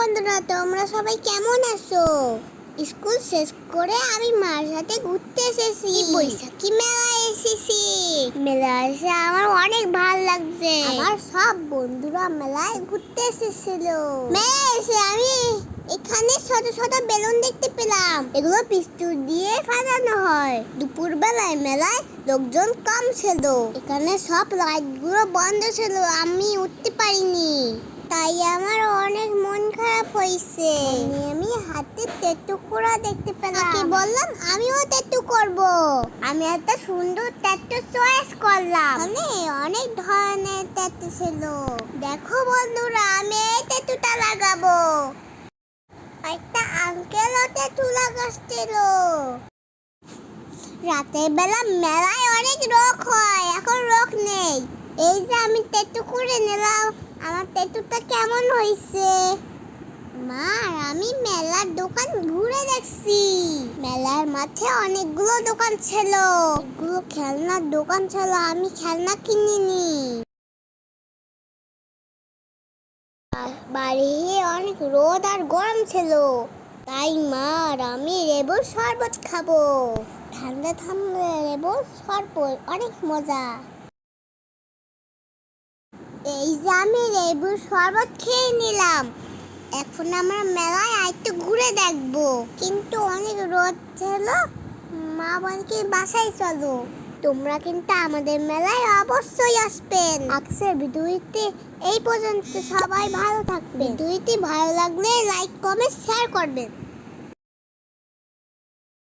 বন্ধুরা তোমরা সবাই কেমন আছো? স্কুল শেষ করে আমি মার সাথে ঘুরতে এসেছি বৈশাখী মেলায় এসেছি। মেলায় এসে আমার অনেক ভালো লাগছে। আমার সব বন্ধুরা মেলায় ঘুরতে এসেছিল। মেলায় এসে আমি এখানে ছোট ছোট বেলুন দেখতে পেলাম। এগুলো পিস্তুল দিয়ে সাজানো হয়। দুপুর বেলায় মেলায় লোকজন কম ছিল। এখানে সব লাইটগুলো বন্ধ ছিল আমি উঠতে পারিনি। তাই আমার হয়েছে আমি হাতে তেতু করা দেখতে পেলাম। কি বললাম আমিও তেতু করব। আমি একটা সুন্দর তেতু চয়েস করলাম। মানে অনেক ধরনের তেতু ছিল। দেখো বন্ধুরা আমি এই তেতুটা লাগাবো। একটা আঙ্কেলও তেতু লাগাচ্ছিল। রাতের বেলা মেলায় অনেক রোগ হয় এখন রোগ নেই। এই যে আমি তেতু করে নিলাম আমার তেতুটা কেমন হয়েছে মা আমি মেলার দোকান ঘুরে দেখছি। মেলার মাঠে অনেকগুলো দোকান ছিল। এগুলো খেলনার দোকান ছিল, আমি খেলনা কিনিনি। বাড়ি অনেক রোদ আর গরম ছিল। তাই মা আর আমি লেবুর শরবত খাব। ঠান্ডা ঠান্ডা লেবুর শরবত অনেক মজা। এই যে আমি লেবুর শরবত খেয়ে নিলাম। এখন আমরা মেলায় আরেকটু ঘুরে দেখব। কিন্তু অনেক রোদ ছিল, মা বোনকে বাসায় চলো। তোমরা কিন্তু আমাদের মেলায় অবশ্যই আসবেন আজকের ভিডিওতে এই পর্যন্ত। সবাই ভালো থাকবে ভিডিওটি ভালো লাগলে লাইক, কমেন্ট শেয়ার করবেন।